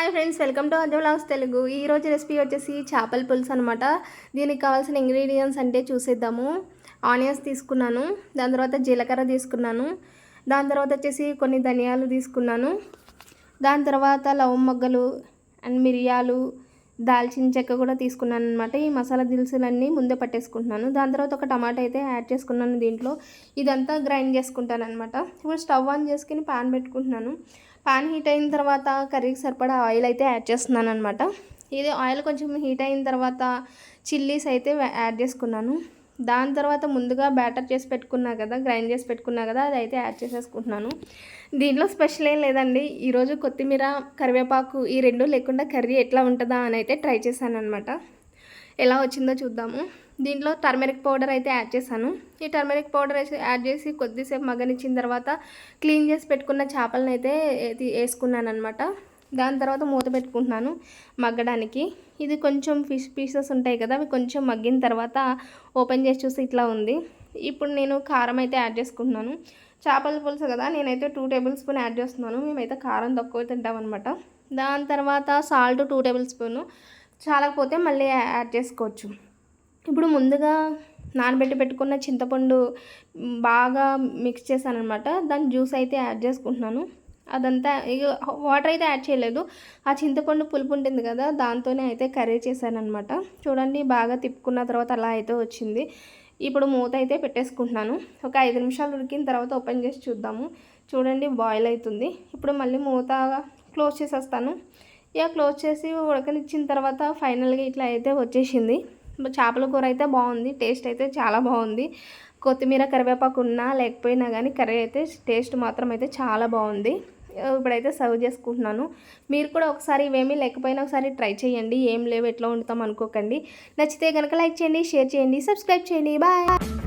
Hi friends welcome to అదే vlogs Telugu ఈ రోజు రెసిపీ వచ్చేసి చేపల పులుసు అనమాట దీనికి కావాల్సిన ఇంగ్రీడియంట్స్ అంటే చూసేద్దాము. ఆనియన్స్ తీసుకున్నాను దాని తర్వాత జీలకర్ర తీసుకున్నాను దాని తర్వాత వచ్చేసి కొన్ని ధనియాలు తీసుకున్నాను దాని తర్వాత లవం మొగ్గలు అండ్ మిరియాలు దాల్చిన చెక్క కూడా తీసుకున్నాను అనమాట ఈ మసాలా దినుసులన్నీ ముందే పట్టేసుకుంటున్నాను. దాని తర్వాత ఒక టమాటా అయితే యాడ్ చేసుకున్నాను దీంట్లో. ఇదంతా గ్రైండ్ చేసుకుంటాను అనమాట ఇప్పుడు స్టవ్ ఆన్ చేసుకుని పాన్ పెట్టుకుంటున్నాను. పాన్ హీట్ అయిన తర్వాత కర్రీకి సరిపడా ఆయిల్ అయితే యాడ్ చేస్తున్నాను అనమాట ఇది ఆయిల్ కొంచెం హీట్ అయిన తర్వాత చిల్లీస్ అయితే యాడ్ చేసుకున్నాను. దాని తర్వాత ముందుగా బ్యాటర్ చేసి పెట్టుకున్నా కదా గ్రైండ్ చేసి పెట్టుకున్నా కదా అది అయితే యాడ్ చేసేసుకుంటున్నాను. దీంట్లో స్పెషల్ ఏం లేదండి. ఈరోజు కొత్తిమీర కరివేపాకు ఈ రెండు లేకుండా కర్రీ ఎట్లా ఉంటుందా అని అయితే ట్రై చేశాను అనమాట ఎలా వచ్చిందో చూద్దాము. దీంట్లో టర్మరిక్ పౌడర్ అయితే యాడ్ చేశాను. ఈ టర్మరిక్ పౌడర్ అయితే యాడ్ చేసి కొద్దిసేపు మగ్గనిచ్చిన తర్వాత క్లీన్ చేసి పెట్టుకున్న చేపలను అయితే వేసుకున్నాను అనమాట దాని తర్వాత మూత పెట్టుకుంటున్నాను మగ్గడానికి. ఇది కొంచెం ఫిష్ పీసెస్ ఉంటాయి కదా అవి కొంచెం మగ్గిన తర్వాత ఓపెన్ చేసి చూసి ఇట్లా ఉంది. ఇప్పుడు నేను కారం అయితే యాడ్ చేసుకుంటున్నాను. చేపల పులుసు కదా నేనైతే టూ టేబుల్ స్పూన్ యాడ్ చేస్తున్నాను. మేమైతే కారం తక్కువ తింటాం అనమాట దాని తర్వాత సాల్ట్ టూ టేబుల్ స్పూన్. చాలకపోతే మళ్ళీ యాడ్ చేసుకోవచ్చు. ఇప్పుడు ముందుగా నానబెట్టి పెట్టుకున్న చింతపండు బాగా మిక్స్ చేశాను అనమాట దాని జ్యూస్ అయితే యాడ్ చేసుకుంటున్నాను. అదంతా ఇక వాటర్ అయితే యాడ్ చేయలేదు. ఆ చింతపండు పులుపు ఉంటుంది కదా దాంతోనే అయితే కర్రీ చేశాను అనమాట చూడండి బాగా తిప్పుకున్న తర్వాత అలా అయితే వచ్చింది. ఇప్పుడు మూత అయితే పెట్టేసుకుంటున్నాను. ఒక ఐదు నిమిషాలు ఉడికిన తర్వాత ఓపెన్ చేసి చూద్దాము. చూడండి బాయిల్ అవుతుంది. ఇప్పుడు మళ్ళీ మూత క్లోజ్ చేసేస్తాను. ఇక క్లోజ్ చేసి ఉడకనిచ్చిన తర్వాత ఫైనల్గా ఇట్లా అయితే వచ్చేసింది. చేపల కూర అయితే బాగుంది టేస్ట్ అయితే చాలా బాగుంది. కొత్తిమీర కరివేపాకు ఉన్నా లేకపోయినా కానీ కర్రీ అయితే టేస్ట్ మాత్రం అయితే చాలా బాగుంది. ఇప్పుడైతే సర్వ్ చేసుకుంటున్నాను. మీరు కూడా ఒకసారి ఇవేమీ లేకపోయినా ఒకసారి ట్రై చేయండి. ఏం లేవు ఎట్లా వండుతాం అనుకోకండి. నచ్చితే కనుక లైక్ చేయండి షేర్ చేయండి సబ్స్క్రైబ్ చేయండి. బాయ్!